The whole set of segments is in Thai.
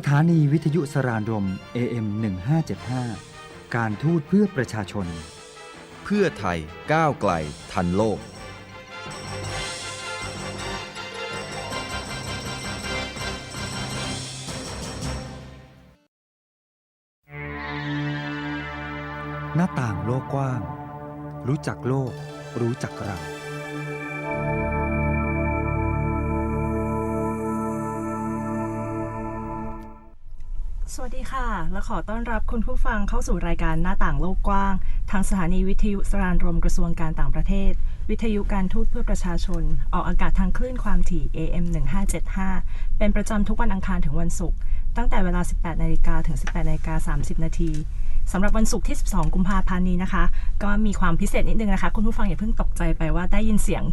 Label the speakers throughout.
Speaker 1: สถานีวิทยุสรานรม AM 1575 การทูตเพื่อประชาชน
Speaker 2: เพื่อไทยก้าวไกลทันโลก
Speaker 1: หน้าต่างโลกกว้าง รู้จักโลก รู้จักเรา
Speaker 3: สวัสดีค่ะ และขอต้อนรับคุณผู้ฟังเข้าสู่รายการหน้าต่างโลกกว้าง ทางสถานีวิทยุสรานรมกระทรวงการต่างประเทศ วิทยุการทูตเพื่อประชาชน ออกอากาศทางคลื่นความถี่ AM 1575 เป็นประจำทุกวันอังคารถึงวันศุกร์ตั้งแต่เวลา 18นาฬิกาถึง 18นาฬิกา30 นาทีสำหรับวันศุกร์ที่ 12 กุมภาพันธ์นี้นะคะ ก็มีความพิเศษนิดนึงนะคะ คุณผู้ฟังอย่าเพิ่งตกใจไปว่าได้ยินเสียง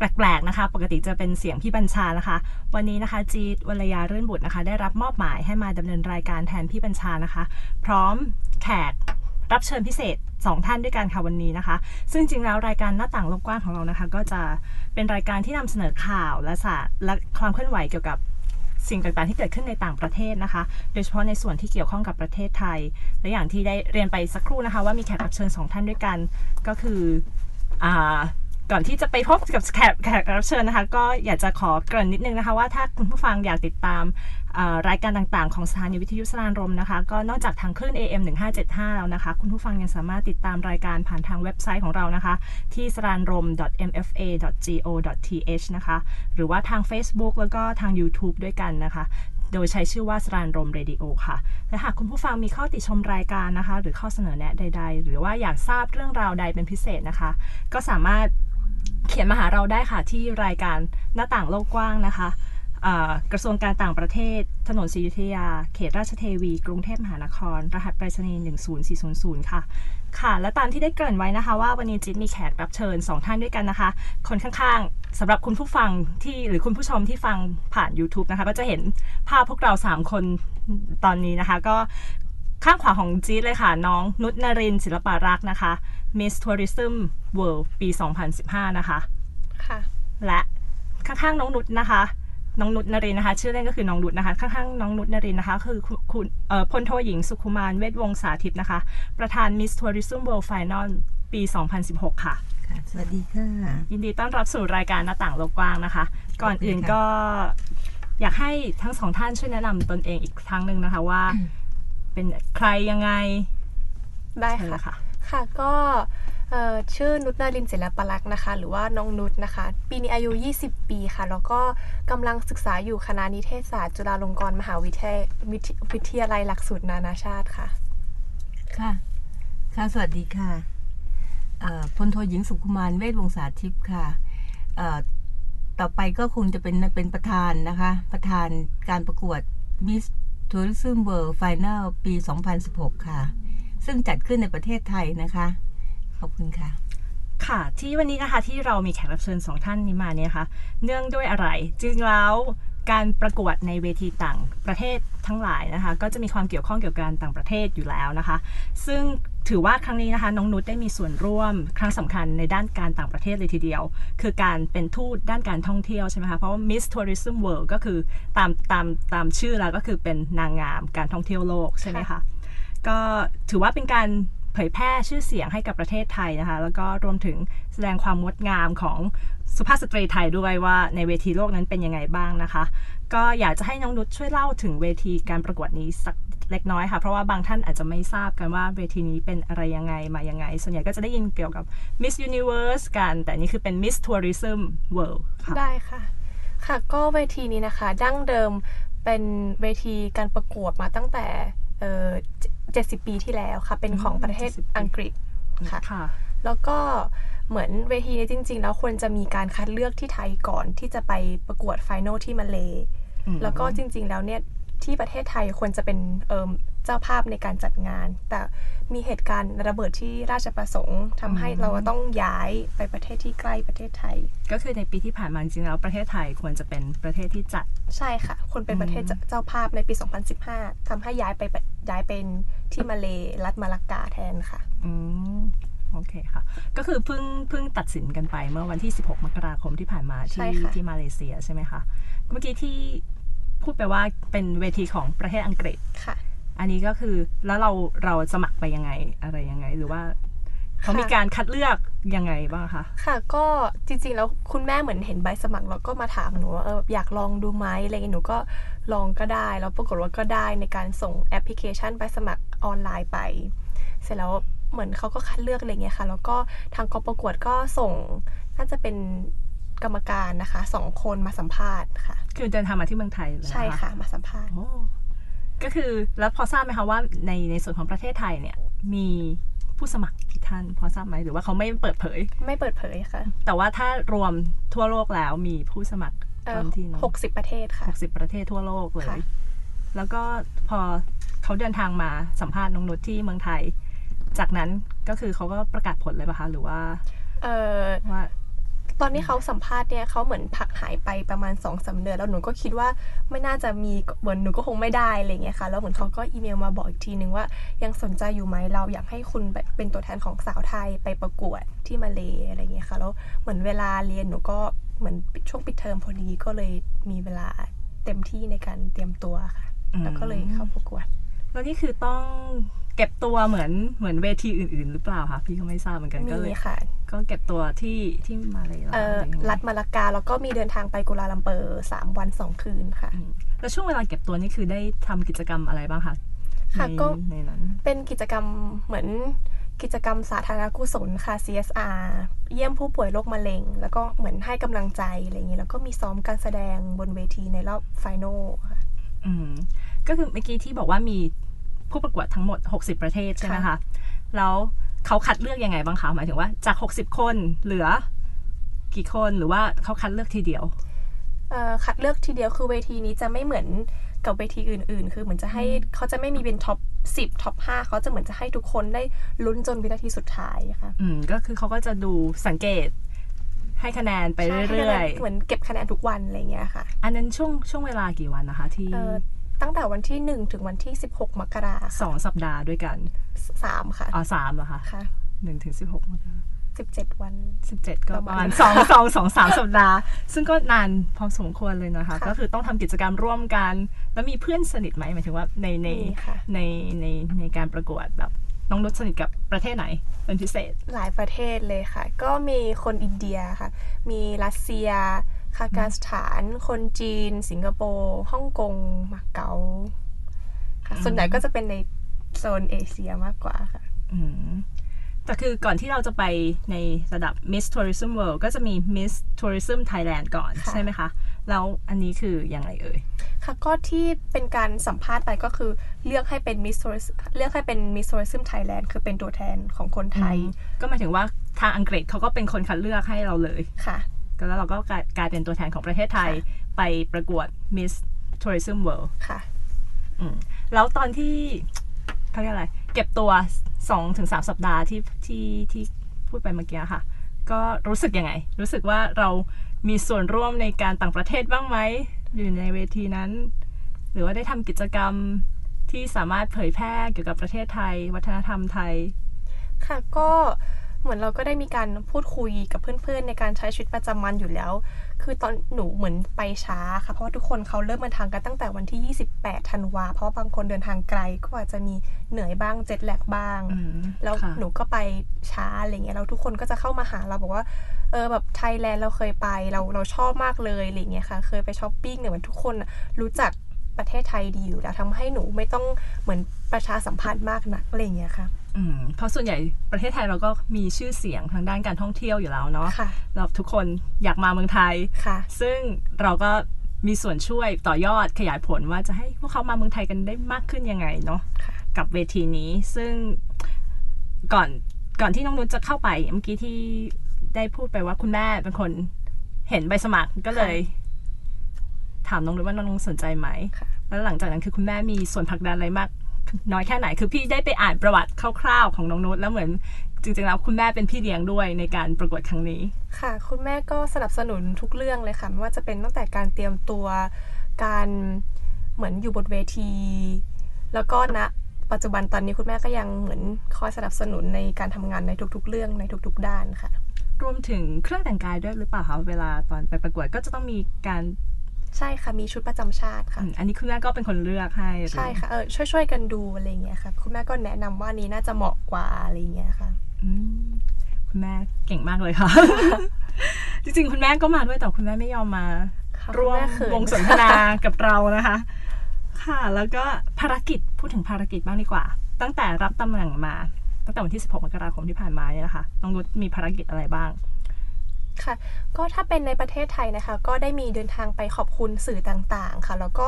Speaker 3: แปลกๆนะคะ ปกติจะเป็นเสียงพี่บัญชานะคะ วันนี้นะคะ จีดวรยาเรื่นบุตรนะคะ ได้รับมอบหมายให้มาดำเนินรายการแทนพี่บัญชานะคะ พร้อมแขกรับเชิญพิเศษ 2 ท่านด้วยกันค่ะวันนี้นะคะ ซึ่งจริงแล้วรายการหน้าต่างโลกกว้างของเรานะคะ ก็จะเป็นรายการที่นำเสนอข่าวและสารและความเคลื่อนไหวเกี่ยวกับสิ่งต่างๆที่เกิดขึ้นในต่างประเทศนะคะ โดยเฉพาะในส่วนที่เกี่ยวข้องกับประเทศไทย และอย่างที่ได้เรียนไปสักครู่นะคะ ว่ามีแขกรับเชิญสองท่านด้วยกัน ก็คืออ่า ก่อนที่จะไปพบกับแขกแขกรับเชิญนะคะ ก็อยากจะขอเกริ่นนิดนึงนะคะว่าถ้าคุณผู้ฟังอยากติดตามรายการต่างๆ ของสถานีวิทยุสรานรมนะคะ ก็นอกจากทางคลื่น AM 1575 แล้วนะคะ คุณผู้ฟังยังสามารถติดตามรายการผ่านทางเว็บไซต์ของเรานะคะ ที่สรานรม mfa.go.th นะคะ หรือว่าทาง Facebook แล้วก็ทาง YouTube ด้วยกันนะคะโดยใช้ชื่อว่าสรานรมเรดิโอค่ะ และหากคุณผู้ฟังมีข้อติชมรายการนะคะ หรือข้อเสนอแนะใด ๆ หรือว่าอยากทราบเรื่องราวใดเป็นพิเศษนะคะ ก็สามารถ เขียนมาหาเราได้ค่ะที่รายการหน้าต่างโลกกว้างนะคะกระทรวงการต่างประเทศ ถนนศรีอยุธยา เขตราชเทวี กรุงเทพมหานคร รหัสไปรษณีย์10400 ค่ะ ค่ะ และตามที่ได้เกริ่นไว้นะคะ ว่าวันนี้จิ๊ดมีแขกรับเชิญ 2 ท่านด้วยกันนะคะ คนข้างๆสำหรับคุณผู้ฟังที่หรือคุณผู้ชมที่ฟังผ่าน YouTube นะคะ ก็จะเห็นภาพพวกเรา 3 คนตอนนี้นะคะ ก็ข้างขวาของจี๊ดเลยค่ะ น้องนุชนรินศิลปารักษ์นะคะ Miss Tourism World ปี 2015 นะคะ
Speaker 4: ค่ะ
Speaker 3: และข้างๆน้องนุชนะคะ น้องนุชนรินทร์นะคะ ชื่อเล่นก็คือน้องนุชนะคะ ข้างๆน้องนุชนรินทร์นะคะ คือคุณคุณเอ่อพลโทหญิงสุขุมารเวทวงศ์สาธิตนะคะ ประธาน Miss Tourism World Final ปี 2016ค่ะ
Speaker 5: ค่ะสวัสดีค่ะ
Speaker 3: ยินดีต้อนรับสู่รายการหน้าต่างโลกกว้างนะคะ ก่อนอื่นก็อยากให้ทั้งสองท่านช่วยแนะนำตนเองอีกครั้งหนึ่งนะคะว่า เป็นใครยังไง
Speaker 4: ได้
Speaker 3: เชิญ
Speaker 4: ค่ะ
Speaker 3: เลย ค่ะ
Speaker 4: ก็ชื่อนุชนารินศิลปลักษ์นะคะ หรือว่าน้องนุชนะคะ ปีนี้อายุ 20 ปีค่ะ แล้วก็กำลังศึกษาอยู่คณะนิเทศศาสตร์ จุฬาลงกรณ์มหาวิทยาวิทยาลัยหลักสูตรนานาชาติค่ะ
Speaker 5: ค่ะ ค่ะ สวัสดีค่ะพลโทหญิงสุขุมารเวทวงศาทิพย์ค่ะ ต่อไปก็คงจะเป็นเป็นประธานนะคะ ประธานการประกวด Miss Tourism World Final ปี 2016 ค่ะ ซึ่งจัดขึ้นในประเทศไทยนะคะ ขอบคุณค่ะ
Speaker 3: ค่ะที่วันนี้นะคะที่เรามีแขกรับเชิญสองท่านนี้มาเนี่ยนะคะเนื่องด้วยอะไรจริงๆแล้วการประกวดในเวทีต่างประเทศทั้งหลายนะคะ ก็จะมีความเกี่ยวข้องเกี่ยวกับการต่างประเทศอยู่แล้วนะคะ ซึ่งถือว่าครั้งนี้นะคะน้องนุชได้มีส่วนร่วมครั้งสำคัญในด้านการต่างประเทศเลยทีเดียว คือการเป็นทูตด้านการท่องเที่ยวใช่ไหมคะเพราะว่า Miss Tourism World ก็คือตามตามตามชื่อแล้วก็คือเป็นนางงามการท่องเที่ยวโลกใช่ไหมคะ ก็ถือว่าเป็นการเผยแพร่ชื่อเสียงให้กับประเทศไทยนะคะ แล้วก็รวมถึงแสดงความงดงามของสุภาพสตรีไทยด้วยว่าในเวทีโลกนั้นเป็นยังไงบ้างนะคะ ก็อยากจะให้น้องนุชช่วยเล่าถึงเวทีการประกวดนี้สักเล็กน้อยค่ะ เพราะว่าบางท่านอาจจะไม่ทราบกันว่าเวทีนี้เป็นอะไรยังไงมายังไง ส่วนใหญ่ก็จะได้ยินเกี่ยวกับ Miss Universe กัน แต่นี่คือเป็น Miss Tourism World ค่ะ
Speaker 4: ได้ค่ะ ค่ะก็เวทีนี้นะคะดั้งเดิมเป็นเวทีการประกวดมาตั้งแต่ 70 ปีที่แล้วค่ะ เป็นของประเทศ
Speaker 3: 70ปี
Speaker 4: อังกฤษค่ะ
Speaker 3: ค่ะ
Speaker 4: แล้วก็เหมือนเวทีนี้จริง ๆ แล้วควรจะมีการคัดเลือกที่ไทยก่อนที่จะไปประกวดไฟนอลที่มาเล
Speaker 3: อืม
Speaker 4: แล้วก็จริง ๆ แล้วเนี่ย ที่ประเทศไทยควรจะเป็นเอิ่มเจ้าภาพในการจัดงาน แต่มีเหตุการณ์ระเบิดที่ราชประสงค์ทำให้เราต้องย้ายไปประเทศที่ใกล้ประเทศไทย
Speaker 3: ก็คือในปีที่ผ่านมาจริงๆแล้วประเทศไทยควรจะเป็นประเทศที่จัด
Speaker 4: ใช่ค่ะ ควรเป็นประเทศเจ้าเจ้าภาพในปี 2015ทำให้ย้ายไปย้ายเป็นที่มาเลรัฐมาลากาแทนค่ะ
Speaker 3: อืมโอเคค่ะ ก็คือเพิ่งเพิ่งตัดสินกันไปเมื่อวันที่ 16 มกราคมที่ผ่านมา
Speaker 4: ใช่
Speaker 3: ที่
Speaker 4: ค่ะ
Speaker 3: ที่มาเลเซียใช่ไหมคะ เมื่อกี้ที่ พูดไปว่าเป็นเวทีของประเทศอังกฤษ
Speaker 4: ค่ะ
Speaker 3: อันนี้ก็คือแล้วเราเราสมัครไปยังไงอะไรยังไง หรือว่าเขา
Speaker 4: ค่ะ
Speaker 3: มีการคัดเลือกยังไงบ้างคะ
Speaker 4: ค่ะ ก็จริงๆ แล้วคุณแม่เหมือนเห็นใบสมัครแล้วก็มาถามหนูว่าเอออยากลองดูไหมอะไรเงี้ยหนูก็ลองก็ได้ แล้วปรากฏว่าก็ได้ในการส่งแอปพลิเคชันใบสมัครออนไลน์ไป เสร็จแล้วเหมือนเขาก็คัดเลือกอะไรเงี้ยค่ะ แล้วก็ทางกองประกวดก็ส่งน่าจะเป็น กรรมการนะคะสองคนมาสัมภาษณ์ค่ะ
Speaker 3: คือเดินทางมาที่เมืองไทยเลยเหรอ
Speaker 4: ใช่ค่ะ มาสัมภาษณ์
Speaker 3: โอ้ก็คือแล้วพอทราบไหมคะว่าในในส่วนของประเทศไทยเนี่ยมีผู้สมัครกี่ท่านพอทราบไหมหรือว่าเขาไม่เปิดเผย
Speaker 4: ไม่เปิดเผยค่ะ
Speaker 3: แต่ว่าถ้ารวมทั่วโลกแล้วมีผู้สมัคร
Speaker 4: เอ่
Speaker 3: ต
Speaker 4: อ
Speaker 3: อนที่น้อง
Speaker 4: หกสิบประเทศค่ะ
Speaker 3: หกสิบประเทศทั่วโลกเลย
Speaker 4: ค่ะ
Speaker 3: แล้วก็พอเขาเดินทางมาสัมภาษณ์น้องนุชที่เมืองไทย จากนั้นก็คือเขาก็ประกาศผลเลยป่ะคะหรือว่า
Speaker 4: เอ่อ
Speaker 3: ว่า
Speaker 4: ตอนที่เขาสัมภาษณ์เนี่ยเขาเหมือนพักหายไปประมาณสองสามเดือนแล้วหนูก็คิดว่าไม่น่าจะมีเหมือนหนูก็คงไม่ได้อะไรเงี้ยค่ะแล้วเหมือนเขาก็อีเมลมาบอกอีกทีนึงว่ายังสนใจอยู่ไหมเราอยากให้คุณเป็นตัวแทนของสาวไทยไปประกวดที่มาเลอะไรเงี้ยค่ะแล้วเหมือนเวลาเรียนหนูก็เหมือนช่วงปิดเทอมพอดีก็เลยมีเวลาเต็มที่ในการเตรียมตัวค่ะ แล้วก็เลยเข้าประกวด
Speaker 3: แล้วนี่คือต้องเก็บตัวเหมือนเหมือนเวทีอื่น ๆ หรือเปล่าคะพี่ก็ไม่ทราบเหมือนกันก็เล
Speaker 4: มี
Speaker 3: ย
Speaker 4: ค่ะ
Speaker 3: ก็เก็บตัวที่ที่มาเลยเหรอ
Speaker 4: เอ่อ
Speaker 3: หรือยังไง
Speaker 4: รัฐมาลากาแล้วก็มีเดินทางไปกัวลาลัมเปอร์สามวันสองคืนค่ะ
Speaker 3: อืมแล้วช่วงเวลาเก็บตัวนี่คือได้ทำกิจกรรมอะไรบ้างคะ
Speaker 4: ค่ะ
Speaker 3: ใน
Speaker 4: ก็
Speaker 3: ในนั้น
Speaker 4: เป็นกิจกรรมเหมือนกิจกรรมสาธารณกุศลค่ะ CSR เยี่ยมผู้ป่วยโรคมะเร็ง แล้วก็เหมือนให้กำลังใจอะไรอย่างเงี้ยแล้วก็มีซ้อมการแสดงบนเวทีในรอบไฟนอลค่ะ
Speaker 3: อืมก็คือเมื่อกี้ที่บอกว่ามี ผู้ประกวดทั้งหมด 60 ประเทศใช่ไหมคะ
Speaker 4: ค่ะ
Speaker 3: แล้วเขาคัดเลือกยังไงบ้างคะหมายถึงว่าจาก 60 คนเหลือกี่คนหรือว่าเขาคัดเลือกทีเดียว
Speaker 4: เอ่อคัดเลือกทีเดียวคือเวทีนี้จะไม่เหมือนกับเวทีอื่น ๆ คือเหมือนจะให้เขาจะไม่มีเป็นท็อป10ท็อป5เขาจะเหมือนจะให้ทุกคนได้ลุ้นจนวินาทีสุดท้ายค่ะ
Speaker 3: อืมก็คือเขาก็จะดูสังเกตให้คะแนนไป
Speaker 4: ใช่
Speaker 3: เรื่อย
Speaker 4: เหมือนเก็บคะแนนทุกวันอะไรอย่างเงี้ยค่ะ
Speaker 3: ๆอันนั้นช่วงช่วงเวลากี่วันนะคะที่
Speaker 4: เอ่อ ตั้งแต่วันที่ 1 ถึงวันที่ 16 มกรา
Speaker 3: สองสัปดาห์ด้วยกัน
Speaker 4: สามค่ะ
Speaker 3: อ๋อสามเหรอคะ
Speaker 4: ค่ะ
Speaker 3: หนึ่งถึงสิบหกมกรา
Speaker 4: 17วัน
Speaker 3: สิบเจ็ดก็
Speaker 4: ป
Speaker 3: ประระ
Speaker 4: มา
Speaker 3: มา
Speaker 4: ณ
Speaker 3: ณสองสองสองสามสัปดาห์ ซึ่งก็นานพอสมควรเลยนะคะ
Speaker 4: ค่ะ
Speaker 3: ก็คือต้องทำกิจกรรมร่วมกัน แล้วมีเพื่อนสนิทไหมหมายถึงว่าในใน
Speaker 4: มีค่ะ
Speaker 3: ในในในการประกวดแบบน้องนุชสนิทกับประเทศไหนเป็นพิเศษ
Speaker 4: หลายประเทศเลยค่ะ ก็มีคนอินเดียค่ะ มีรัสเซีย คาซัคสถาน คนจีน สิงคโปร์ฮ่องกงมาเก๊าค่ะส่วนใหญ่ก็จะเป็นในโซนเอเชียมากกว่าค่ะ
Speaker 3: อืมแต่คือก่อนที่เราจะไปในระดับ Miss Tourism World ก็จะมี Miss Tourism Thailand ก่อน
Speaker 4: ค่ะ
Speaker 3: ใช่ไหมคะ แล้วอันนี้คือยังไงเอ่ย
Speaker 4: ค่ะก็ที่เป็นการสัมภาษณ์ไปก็คือเลือกให้เป็น Miss Tourism เลือกให้เป็น Miss Tourism Thailand คือเป็นตัวแทนของคนไทย
Speaker 3: ก็หมายถึงว่าทางอังกฤษเขาก็เป็นคนคัดเลือกให้เราเลย
Speaker 4: ค่ะ
Speaker 3: ก็แล้วเราก็กลายกลายเป็นตัวแทนของประเทศไทยไปประกวด Miss Tourism World
Speaker 4: ค่ะ
Speaker 3: อืมแล้วตอนที่เขาเรียกอะไร เก็บตัวสองถึงสามสัปดาห์ที่ที่ที่พูดไปเมื่อกี้ค่ะ ก็รู้สึกยังไง รู้สึกว่าเรามีส่วนร่วมในการต่างประเทศบ้างไหม อยู่ในเวทีนั้น หรือว่าได้ทำกิจกรรมที่สามารถเผยแพร่เกี่ยวกับประเทศไทย วัฒนธรรมไทย
Speaker 4: ค่ะก็ เหมือนเราก็ได้มีการพูดคุยกับเพื่อนๆ ในการใช้ชีวิตประจำวันอยู่แล้ว คือตอนหนูเหมือนไปช้าค่ะ เพราะว่าทุกคนเขาเริ่มเดินทางกันตั้งแต่วันที่ 28 ธันวา เพราะว่าบางคนเดินทางไกลก็อาจจะมีเหนื่อยบ้างเจ็ดแลกบ้าง
Speaker 3: อืม
Speaker 4: แล้ว
Speaker 3: ค่ะ
Speaker 4: หนูก็ไปช้าอะไรเงี้ยแล้วทุกคนก็จะเข้ามาหาเราบอกว่า เออแบบไทยแลนด์เราเคยไปเราเราชอบมากเลยอะไรเงี้ยค่ะ เคยไปช้อปปิ้งเนี่ยเหมือนทุกคนน่ะรู้จักประเทศไทยดีอยู่แล้วทำให้หนูไม่ต้องเหมือนประชาสัมพันธ์มากนักอะไรเงี้ยค่ะ
Speaker 3: อืม เพราะส่วนใหญ่ประเทศไทยเราก็มีชื่อเสียงทางด้านการท่องเที่ยวอยู่แล้วเนาะ
Speaker 4: ค่ะ
Speaker 3: เราทุกคนอยากมาเมืองไทย
Speaker 4: ค่ะ
Speaker 3: ซึ่งเราก็มีส่วนช่วยต่อยอดขยายผลว่าจะให้พวกเขามาเมืองไทยกันได้มากขึ้นยังไงเนาะ
Speaker 4: ค่ะ
Speaker 3: กับเวทีนี้ซึ่งก่อนก่อนที่น้องนุชจะเข้าไปเมื่อกี้ที่ได้พูดไปว่าคุณแม่เป็นคนเห็นใบสมัครก็เลย ถามน้องนุชว่าน้องนุชสนใจไหม
Speaker 4: ค่ะ
Speaker 3: แล้วหลังจากนั้นคือคุณแม่มีส่วนผลักดันอะไรมาก น้อยแค่ไหน คือพี่ได้ไปอ่านประวัติคร่าวๆของน้องนุชแล้วเหมือนจริงๆแล้วคุณแม่เป็นพี่เลี้ยงด้วยในการประกวดครั้งนี้
Speaker 4: ค่ะ คุณแม่ก็สนับสนุนทุกเรื่องเลยค่ะไม่ว่าจะเป็นตั้งแต่การเตรียมตัวการเหมือนอยู่บนเวที แล้วก็ณปัจจุบันตอนนี้คุณแม่ก็ยังเหมือนคอยสนับสนุนในการทำงานในทุกๆ เรื่องในทุกๆ ด้านค่ะ
Speaker 3: รวมถึงเครื่องแต่งกายด้วยหรือเปล่าคะเวลาตอนไปประกวดก็จะต้องมีการ
Speaker 4: ใช่ค่ะมีชุดประจำชาติค่ะ
Speaker 3: อืมอันนี้คุณแม่ก็เป็นคนเลือกให้หรือ
Speaker 4: ใช่ค่ะเออช่วยช่วยๆกันดูอะไรเงี้ยค่ะ คุณแม่ก็แนะนำว่านี้น่าจะเหมาะกว่าอะไรเงี้ยค่ะ
Speaker 3: อืมคุณแม่เก่งมากเลยค่ะ จริงๆ คุณแม่ก็มาด้วยแต่คุณแม่ไม่ยอมมา
Speaker 4: ค่ะ
Speaker 3: ร่วม
Speaker 4: คุณแม่เขิน
Speaker 3: วงสนทนากับเรานะคะ ค่ะ แล้วก็ภารกิจพูดถึงภารกิจบ้างดีกว่า ตั้งแต่รับตำแหน่งมา ตั้งแต่วันที่ 16 มกราคมที่ผ่านมาเนี่ยนะคะน้องนุชมีภารกิจอะไรบ้าง
Speaker 4: ค่ะ ก็ถ้าเป็นในประเทศไทยนะคะ ก็ได้มีเดินทางไปขอบคุณสื่อต่างๆ ค่ะ แล้วก็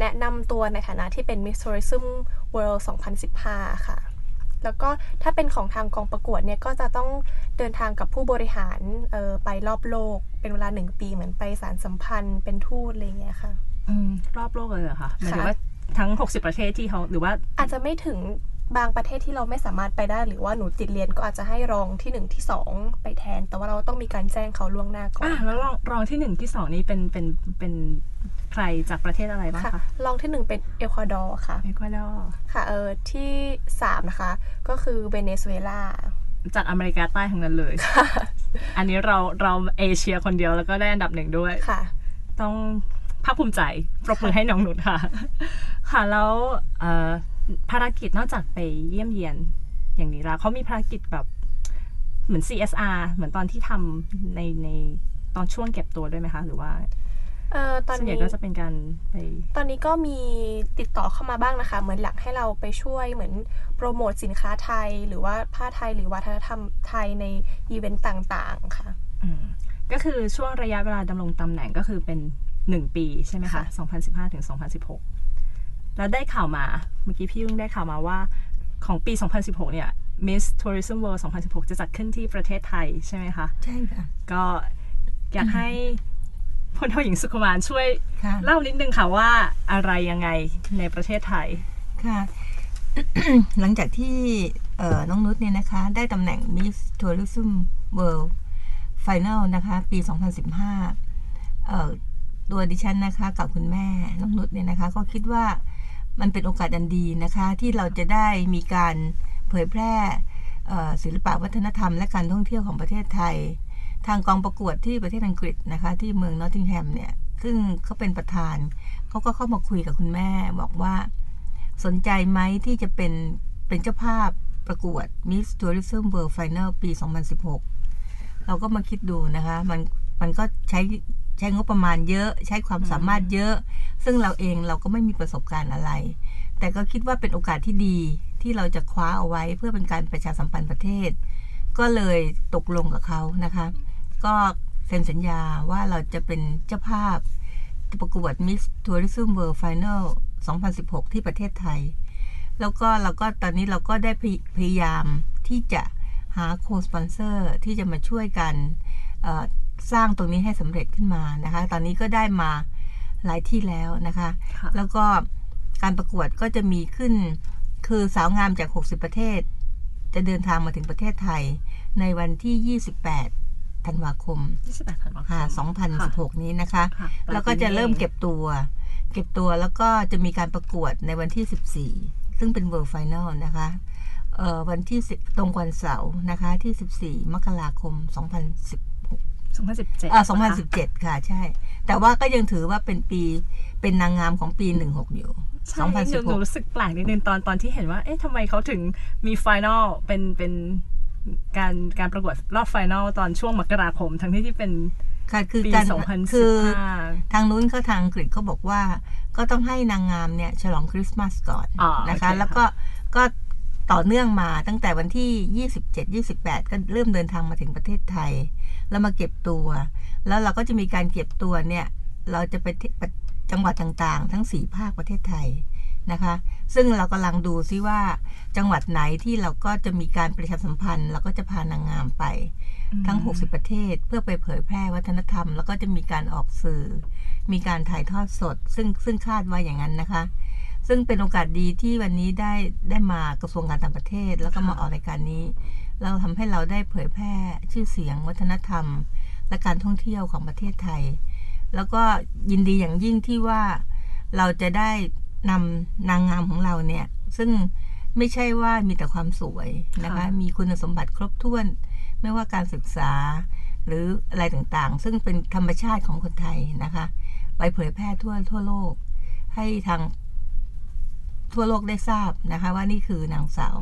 Speaker 4: แนะนำตัวในฐานะที่เป็น Miss Tourism World 2015 ค่ะ แล้วก็ถ้าเป็นของทางกองประกวดเนี่ย ก็จะต้องเดินทางกับผู้บริหารเออไปรอบโลก เป็นเวลาหนึ่งปีเหมือนไปสารสัมพันธ์เป็นทูตอะไรอย่างเงี้ยค่ะ
Speaker 3: อืมรอบโลกเลยเหรอคะหมายถึง
Speaker 4: ค่ะ
Speaker 3: ว่าทั้ง 60 ประเทศที่เขาหรือว่า
Speaker 4: อาจจะไม่ถึง บางประเทศที่เราไม่สามารถไปได้ หรือว่าหนูติดเรียนก็อาจจะให้รองที่หนึ่งที่สองไปแทน แต่ว่าเราต้องมีการแจ้งเขาล่วงหน้าก่อน
Speaker 3: อะแล้วรองรองที่หนึ่งที่สองนี้เป็นเป็นเป็นใครจากประเทศอะไรบ้าง
Speaker 4: ค่ะ
Speaker 3: คะ
Speaker 4: รองที่หนึ่งเป็นเอควาดอร์ค่ะ
Speaker 3: เอกวาดอร์
Speaker 4: ค่ะเออที่สามนะคะ ก็คือเวเนซุเอลา
Speaker 3: จากอเมริกาใต้ทั้งนั้นเลย อันนี้เราเราเอเชียคนเดียวแล้วก็ได้อันดับหนึ่งด้วย
Speaker 4: ค่ะ
Speaker 3: ต้องภาคภูมิใจปรบมือให้น้องนุชค่ะ ค่ะแล้วเอ่อ ภารกิจนอกจากไปเยี่ยมเยียนอย่างนี้แล้วเขามีภารกิจแบบเหมือน CSR เหมือนตอนที่ทำในในตอนช่วงเก็บตัวด้วยไหมคะ หรือว่า
Speaker 4: เออตอน
Speaker 3: ส่วนใหญ่
Speaker 4: นี้
Speaker 3: ก็จะเป็นการไป
Speaker 4: ตอนนี้ก็มีติดต่อเข้ามาบ้างนะคะ เหมือนหลักให้เราไปช่วยเหมือนโปรโมทสินค้าไทย หรือว่าผ้าไทยหรือวัฒนธรรมไทยในอีเวนต์ต่างๆค่ะ
Speaker 3: อืมก็คือช่วงระยะเวลาดำรงตำแหน่งก็คือเป็น 1 ปีใช่ไหมคะ
Speaker 4: ค่ะ
Speaker 3: 2015 ถึง 2016 แล้วได้ข่าวมา เมื่อกี้พี่ยุ่งได้ข่าวมาว่าของปี 2016 เนี่ย Miss Tourism World 2016 จะจัดขึ้นที่ประเทศไทยใช่ไหมคะ
Speaker 5: ใช่ค่ะ
Speaker 3: ก็อยากให้พลโทหญิงสุขมานช่วย
Speaker 5: ค่ะ
Speaker 3: เล่านิดนึงค่ะว่าอะไรยังไงในประเทศไทย
Speaker 5: ค่ะ หลังจากที่เอ่อน้องนุชเนี่ยนะคะ ได้ตำแหน่ง Miss Tourism World Final นะคะ ปี 2015เอ่อตัวดิฉันนะคะกับคุณแม่น้องนุชเนี่ยนะคะ ก็คิดว่า มันเป็นโอกาสอันดีนะคะ ที่เราจะได้มีการเผยแพร่ศิลปะวัฒนธรรมและการท่องเที่ยวของประเทศไทย ทางกองประกวดที่ประเทศอังกฤษนะคะ ที่เมืองนอตติงแฮมเนี่ยซึ่งเขาเป็นประธานเขาก็เข้ามาคุยกับคุณแม่ บอกว่าสนใจไหมที่จะเป็นเป็นเจ้าภาพประกวด Miss Tourism World Final ปี 2016 เราก็มาคิดดูนะคะ มันมันก็ใช้ ใช้งบประมาณเยอะ ใช้ความสามารถเยอะ ซึ่งเราเองเราก็ไม่มีประสบการณ์อะไร แต่ก็คิดว่าเป็นโอกาสที่ดีที่เราจะคว้าเอาไว้เพื่อเป็นการประชาสัมพันธ์ประเทศ ก็เลยตกลงกับเขานะคะ ก็เซ็นสัญญาว่าเราจะเป็นเจ้าภาพประกวด Miss Tourism World Final 2016 ที่ประเทศไทย แล้วก็เราก็ตอนนี้เราก็ได้พยพยายามที่จะหาโคสปอนเซอร์ที่จะมาช่วยกันเอ่อ สร้างตรงนี้ให้สำเร็จขึ้นมานะคะ ตอนนี้ก็ได้มาหลายที่แล้วนะคะ
Speaker 3: ค่ะ
Speaker 5: แล้วก็การประกวดก็จะมีขึ้น คือสาวงามจาก 60 ประเทศ จะเดินทางมาถึงประเทศไทยในวันที่ 28 ธันวาคม
Speaker 3: 28 ธันวาคม
Speaker 5: ค่ะ2016 นี้นะคะ
Speaker 3: ค่ะปลาย
Speaker 5: แล้วก็จะ
Speaker 3: ปีนี้
Speaker 5: เริ่ม
Speaker 3: เอง
Speaker 5: เก็บตัว เก็บตัวแล้วก็จะมีการประกวดในวันที่ 14 ซึ่งเป็น World Final นะคะเอ่อวันที่ 10 ตรงวันเสาร์นะคะที่ 14 มกราคม 2010
Speaker 3: 2017
Speaker 5: อ่า
Speaker 3: นะคะ
Speaker 5: 2017 ค่ะใช่ แต่ว่าก็ยังถือว่าเป็นปีเป็นนางงามของปี 16 อยู่
Speaker 3: ใช่หนูหนู
Speaker 5: 2016
Speaker 3: รู้สึกแปลกนิดนึงตอนตอนที่เห็นว่า เอ๊ะทำไมเขาถึงมีไฟนอลเป็นเป็นการการประกวดรอบไฟนอลตอนช่วงมกราคม ทั้งที่ที่เป็น
Speaker 5: ค่ะคือ
Speaker 3: ปี
Speaker 5: การคือ
Speaker 3: 2015
Speaker 5: ทางนู้นเขาทางอังกฤษเขาบอกว่า ก็ต้องให้นางงามเนี่ยฉลองคริสต์มาสก่อน
Speaker 3: อ๋อ
Speaker 5: นะคะ
Speaker 3: โอเค
Speaker 5: แล้วก็ก็ ต่อเนื่องมาตั้งแต่วันที่ 27 28 ก็เริ่มเดินทางมาถึงประเทศไทย แล้วมาเก็บตัว แล้วเราก็จะมีการเก็บตัวเนี่ย เราจะไปที่จังหวัดต่างๆ ทั้ง 4 ภาคประเทศไทยนะคะ ซึ่งเรากำลังดูซิว่าจังหวัดไหนที่เราก็จะมีการประชาสัมพันธ์ เราก็จะพานางงามไปทั้ง 60 ประเทศเพื่อไปเผยแพร่วัฒนธรรม แล้วก็จะมีการออกสื่อ มีการถ่ายทอดสด ซึ่งซึ่งคาดว่าอย่างนั้นนะคะ ซึ่งเป็นโอกาสดีที่วันนี้ได้ได้มากระทรวงการต่างประเทศ แล้วก็มา
Speaker 3: ค่ะ
Speaker 5: ออกรายการนี้ เราทำให้เราได้เผยแพร่ชื่อเสียงวัฒนธรรม และการท่องเที่ยวของประเทศไทย แล้วก็ยินดีอย่างยิ่งที่ว่าเราจะได้นำนางงามของเราเนี่ย ซึ่งไม่ใช่ว่ามีแต่ความสวยนะคะ
Speaker 3: ค่ะ
Speaker 5: มีคุณสมบัติครบถ้วน ไม่ว่าการศึกษาหรืออะไรต่างๆ ซึ่งเป็นธรรมชาติของคนไทยนะคะ ไปเผยแพร่ทั่วทั่วโลก ให้ทาง ทั่วโลกได้ทราบนะคะว่านี่คือนางสาว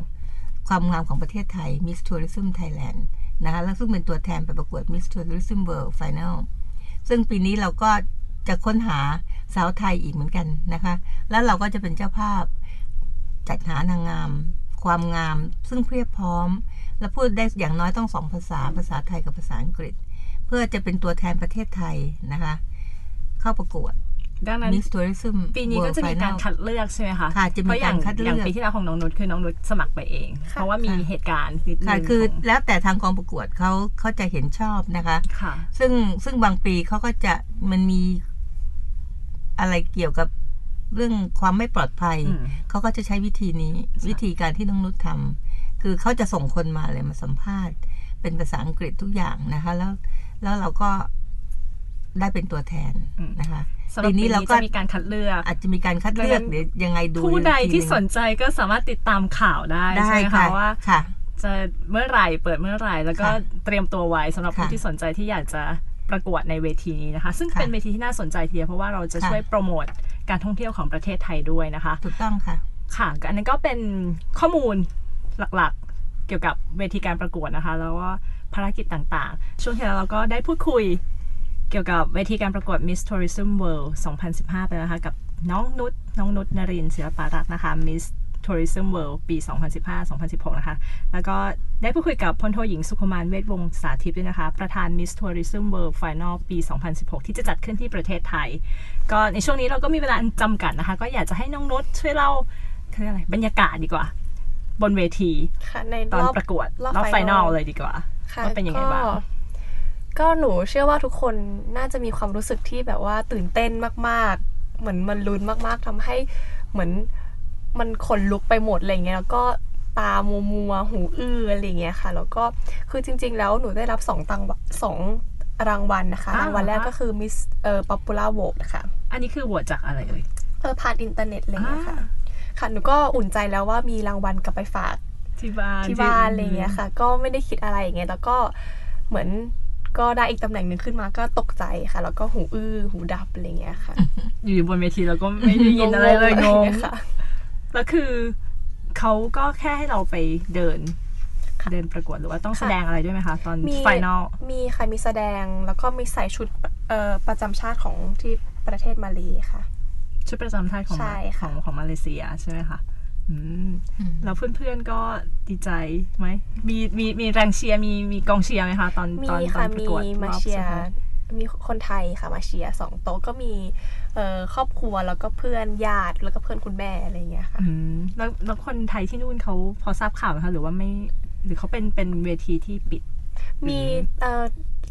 Speaker 5: ความงามของประเทศไทย Miss Tourism Thailand นะคะแล้วซึ่งเป็นตัวแทนไปประกวด Miss Tourism World Final ซึ่งปีนี้เราก็จะค้นหาสาวไทยอีกเหมือนกันนะคะ แล้วเราก็จะเป็นเจ้าภาพจัดหานางงาม ความงาม ซึ่งเพียบพร้อม และพูดได้อย่างน้อยต้องสองภาษาภาษาไทยกับภาษาอังกฤษ เพื่อจะเป็นตัวแทนประเทศไทยนะคะ เข้าประกวด
Speaker 3: ดังนั้น
Speaker 5: Miss Tourism
Speaker 3: ปีนี้ก็
Speaker 5: World
Speaker 3: จะมีการ
Speaker 5: Final
Speaker 3: คัดเลือกใช่ไหมคะ
Speaker 5: ค่ะจะมี
Speaker 3: เพราะอย่าง
Speaker 5: การคัดเลือก
Speaker 3: อย่างปีที่แล้วของน้องนุชคือน้องนุชสมัครไปเอง
Speaker 4: ค่ะ
Speaker 3: เพราะว่ามี
Speaker 5: ค่ะ
Speaker 3: เหตุการณ์นิดนึง
Speaker 5: ค่ะคือ
Speaker 3: ของ
Speaker 5: แล้วแต่ทางกองประกวดเขาเขาจะเห็นชอบนะคะ
Speaker 3: ค่ะ
Speaker 5: ซึ่งซึ่งบางปีเขาก็จะมันมีอะไรเกี่ยวกับเรื่องความไม่ปลอดภัย
Speaker 3: อืม
Speaker 5: เขาก็จะใช้วิธีนี้วิธีการที่น้องนุชทำคือเขาจะส่งคนมาเลยมาสัมภาษณ์ เป็นภาษาอังกฤษทุกอย่างนะคะ แล้วแล้วเราก็ ได้เป็นตัวแทนนะคะ
Speaker 3: สำหรับ
Speaker 5: ปี
Speaker 3: ปี
Speaker 5: นี้
Speaker 3: นี้
Speaker 5: เราก็
Speaker 3: จะมีการคัดเลือก
Speaker 5: อาจจะมีการคัดเลือก
Speaker 3: ดังนั้น
Speaker 5: หรือยังไงดู
Speaker 3: ผู้ใด
Speaker 5: อีกที
Speaker 3: ที่
Speaker 5: หง
Speaker 3: สนใจก็สามารถติดตามข่าวได้
Speaker 5: ได้
Speaker 3: ใช่ไหม
Speaker 5: ค่ะ
Speaker 3: คะว่า
Speaker 5: ค่ะ
Speaker 3: จะเมื่อไหร่เปิดเมื่อไหร่ แล้วก็
Speaker 5: ค่ะ
Speaker 3: เตรียมตัวไว้สำหรับผู้
Speaker 5: ค่ะ
Speaker 3: ที่สนใจที่อยากจะประกวดในเวทีนี้นะคะ ซึ่ง
Speaker 5: ค่ะ
Speaker 3: เป็นเวทีที่น่าสนใจทีเดียวเพราะว่าเราจะ
Speaker 5: ค่ะ
Speaker 3: ช่วยโปรโมทการท่องเที่ยวของประเทศไทยด้วยนะคะ
Speaker 5: ถูกต้องค่ะ
Speaker 3: ค่ะก็อันนั้นก็เป็นข้อมูลหลักๆเกี่ยวกับเวทีการประกวดนะคะ แล้วก็ภารกิจต่างๆ ช่วงที่แล้วเราก็ได้พูดคุย เกี่ยวกับเวทีการประกวด Miss Tourism World 2015 ไปแล้วนะคะกับน้องนุชน้องนุชนรินทร์ศิลปารักษ์นะคะ Miss Tourism World ปี 2015-2016 นะคะ แล้วก็ได้พูดคุยกับพลโทหญิงสุขมานเวทวงศ์สาธิตด้วยนะคะ ประธาน Miss Tourism World Final ปี 2016 ที่จะจัดขึ้นที่ประเทศไทย ก็ในช่วงนี้เราก็มีเวลาอันจำกัดนะคะ ก็อยากจะให้น้องนุชช่วยเล่าเขาเรียกอะไรบรรยากาศดีกว่า บนเวที
Speaker 4: ค่ะใน
Speaker 3: ตอน
Speaker 4: รอบ
Speaker 3: ประกวด
Speaker 4: รอบ
Speaker 3: รอบไฟ
Speaker 4: final
Speaker 3: นอลเลยดีกว่า
Speaker 4: ค่ะ
Speaker 3: ว่าเป็นยังไงบ้าง
Speaker 4: ก็ก็หนูเชื่อว่าทุกคนน่าจะมีความรู้สึกที่แบบว่าตื่นเต้นมากๆ เหมือนมันลุ้นมากๆทำให้เหมือนมันขนลุกไปหมดอะไรเงี้ยแล้วก็ตามัวมัวๆหูอื้ออะไรเงี้ยค่ะ แล้วก็คือจริง ๆ แล้วหนูได้รับสองตังวะสองรางวัลนะคะ
Speaker 3: อ้าว
Speaker 4: รางวัลแรก
Speaker 3: เหรอคะ
Speaker 4: ก็คือ Miss เอ่อ Popular Vote ค่ะ
Speaker 3: อันนี้คือโหวตจากอะไรเอ่ย
Speaker 4: เออผ่านอินเทอร์เน็ตอะไรเงี้ยค่ะ
Speaker 3: อ่า
Speaker 4: ค่ะหนูก็อุ่นใจแล้วว่ามีรางวัลกลับไปฝาก
Speaker 3: ที่บ้าน
Speaker 4: ที่บ้านอะไรเงี้ยค่ะ ก็ไม่ได้คิดอะไรอย่างเงี้ยแล้วก็เหมือน ก็ได้อีกตำแหน่งหนึ่งขึ้นมาก็ตกใจค่ะ แล้วก็หูอื้อหูดับอะไรเงี้ยค่ะ
Speaker 3: อยู่บนเวทีเราก็ไม่ได้ยินอะไรเลยงง
Speaker 4: ค่ะ
Speaker 3: แล้วคือเขาก็แค่ให้เราไปเดิน
Speaker 4: ค่ะ
Speaker 3: เดินประกวดหรือว่าต้อง
Speaker 4: ค่ะ
Speaker 3: แสดงอะไรด้วยไหมคะ ตอน
Speaker 4: มี
Speaker 3: ไฟนอล
Speaker 4: มีค่ะมีแสดงแล้วก็มีใส่ชุดเอ่อประจำชาติของที่ประเทศมาเลค่ะ
Speaker 3: ชุดประจำชาติของ
Speaker 4: ใช่
Speaker 3: ข
Speaker 4: ค่ะ
Speaker 3: องของมาเลเซียใช่ไหมคะอืม
Speaker 5: อืม
Speaker 3: แล้วเพื่อนๆก็ดีใจไหมมีมีมีแรงเชียร์มีมีกองเชียร์ไหมคะตอน
Speaker 4: มี
Speaker 3: ตอนตอ
Speaker 4: ค่ะ
Speaker 3: นประ
Speaker 4: มี
Speaker 3: กวด
Speaker 4: มาร
Speaker 3: อบ
Speaker 4: เชียร์
Speaker 3: สุดท้าย
Speaker 4: มีคนไทยค่ะมาเชียร์สองโต๊ะก็มีเอ่อครอบครัวแล้วก็เพื่อนญาติแล้วก็เพื่อนคุณแม่อะไรเงี้ยค่ะ
Speaker 3: อืมแล้วแล้วคนไทยที่นู่นเขาพอทราบข่าวไหมคะหรือว่าไม่หรือเขาเป็นเป็นเวทีที่ปิด
Speaker 4: มีเอ่อ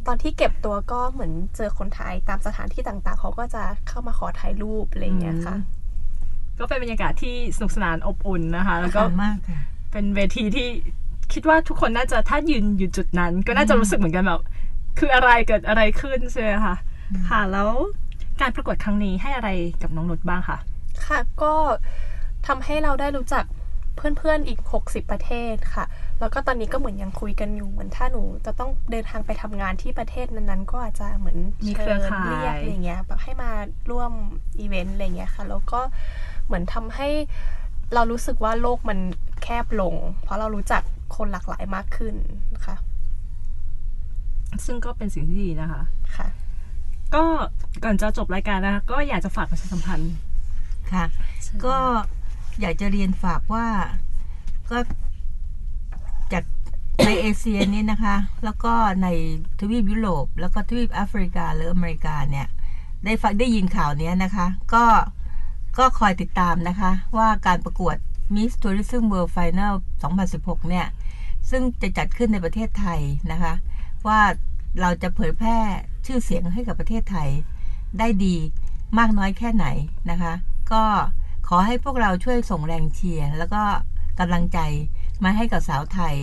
Speaker 4: ตอนที่เก็บตัวก็เหมือนเจอคนไทยตามสถานที่ต่างๆ เขาก็จะเข้ามาขอถ่ายรูปอะไรเงี้ยค่ะ
Speaker 3: อืม ก็เป็นบรรยากาศที่สนุกสนานอบอุ่นนะคะ แล้วก็
Speaker 5: ขอบคุณมากค่ะ
Speaker 3: เป็นเวทีที่คิดว่าทุกคนน่าจะถ้ายืนอยู่จุดนั้น ก็น่าจะรู้สึกเหมือนกันแบบคืออะไรเกิดอะไรขึ้นใช่ไหมคะค่ะ แล้วการประกวดครั้งนี้ให้อะไรกับน้องนุชบ้างคะ
Speaker 4: ค่ะก็ทำให้เราได้รู้จักเพื่อนๆอีก 60 ประเทศค่ะ แล้วก็ตอนนี้ก็เหมือนยังคุยกันอยู่ เหมือนถ้าหนูจะต้องเดินทางไปทำงานที่ประเทศนั้นๆ ก็อาจจะเหมือน
Speaker 3: มีเครือข่าย
Speaker 4: เรียกอะไรเงี้ยแบบให้มาร่วมอีเวนต์อะไรเงี้ยค่ะ แล้วก็ เหมือนทำให้เรารู้สึกว่าโลกมันแคบลง เพราะเรารู้จักคนหลากหลายมากขึ้นค่ะ
Speaker 3: ซึ่งก็เป็นสิ่งที่ดีนะคะ
Speaker 4: ค่ะ
Speaker 3: ก็ก่อนจะจบรายการนะคะ ก็อยากจะฝากประชาสัมพันธ์
Speaker 5: ค่ะ ก็อยากจะเรียนฝากว่าก็จากในเอเชียเนี่ยนะคะ แล้วก็ในทวีปยุโรป แล้วก็ทวีปแอฟริกาหรืออเมริกาเนี่ย ได้ฟังได้ยินข่าวเนี้ยนะคะ ก็ ก็คอยติดตามนะคะ ว่าการประกวด Miss Tourism World Final 2016 เนี่ย ซึ่งจะจัดขึ้นในประเทศไทยนะคะ ว่าเราจะเผยแพร่ชื่อเสียงให้กับประเทศไทย ได้ดีมากน้อยแค่ไหนนะคะ ก็ขอให้พวกเราช่วยส่งแรงเชียร์แล้วก็กำลังใจมาให้กับสาวไทย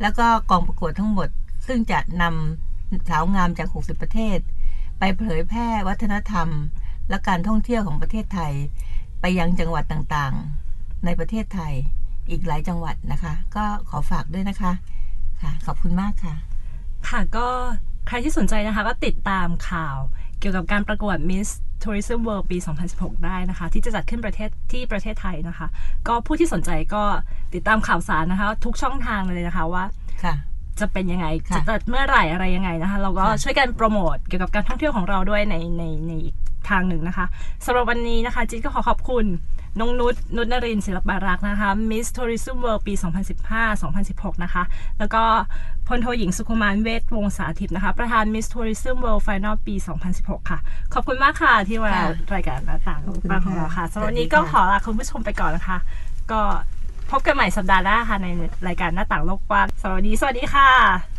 Speaker 5: แล้วก็กองประกวดทั้งหมด ซึ่งจะนำสาวงามจาก 60 ประเทศ ไปเผยแพร่วัฒนธรรม และการท่องเที่ยวของประเทศไทย ไปยังจังหวัดต่างๆ ในประเทศไทยอีกหลายจังหวัดนะคะ ก็ขอฝากด้วยนะคะค่ะ ขอบคุณมากค่ะ
Speaker 3: ค่ะก็ใครที่สนใจนะคะ ก็ติดตามข่าวเกี่ยวกับการประกวด Miss Tourism World ปี 2016 ได้นะคะ ที่จะจัดขึ้นประเทศที่ประเทศไทยนะคะ ก็ผู้ที่สนใจก็ติดตามข่าวสารนะคะ ทุกช่องทางเลยนะคะว่า
Speaker 5: ค่ะ
Speaker 3: จะเป็นยังไง
Speaker 5: ค่ะ
Speaker 3: จะจัดเมื่อไหร่อะไรยังไงนะคะ เราก็
Speaker 5: ค่ะ
Speaker 3: ช่วยกันโปรโมทเกี่ยวกับการท่องเที่ยวของเราด้วยในในในอีกทางหนึ่งนะคะสำหรับวันนี้นะคะจิ๊ดก็ขอขอบคุณน้องนุชนุชนรินทร์ศิลปารักษ์นะคะ Miss Tourism World ปี 2015-2016 นะคะ แล้วก็พลโทหญิงสุขุมานเวทวงศาทิพย์นะคะ ประธาน Miss Tourism World Final ปี 2016 ค่ะ ขอบคุณมากค่ะที่มา
Speaker 5: ค่ะ
Speaker 3: รายการหน้าต่าง
Speaker 5: ขอบคุณ
Speaker 3: บ้านของเราค่ะ
Speaker 5: ค่ะ
Speaker 3: สำหรับวันนี้
Speaker 5: สวัสดี
Speaker 3: ก็
Speaker 5: ค่ะ
Speaker 3: ขอลาคุณผู้ชมไปก่อนนะคะ ก็ พบกันใหม่สัปดาห์หน้าค่ะในรายการหน้าต่างโลกกว้างสวัสดี สวัสดีค่ะ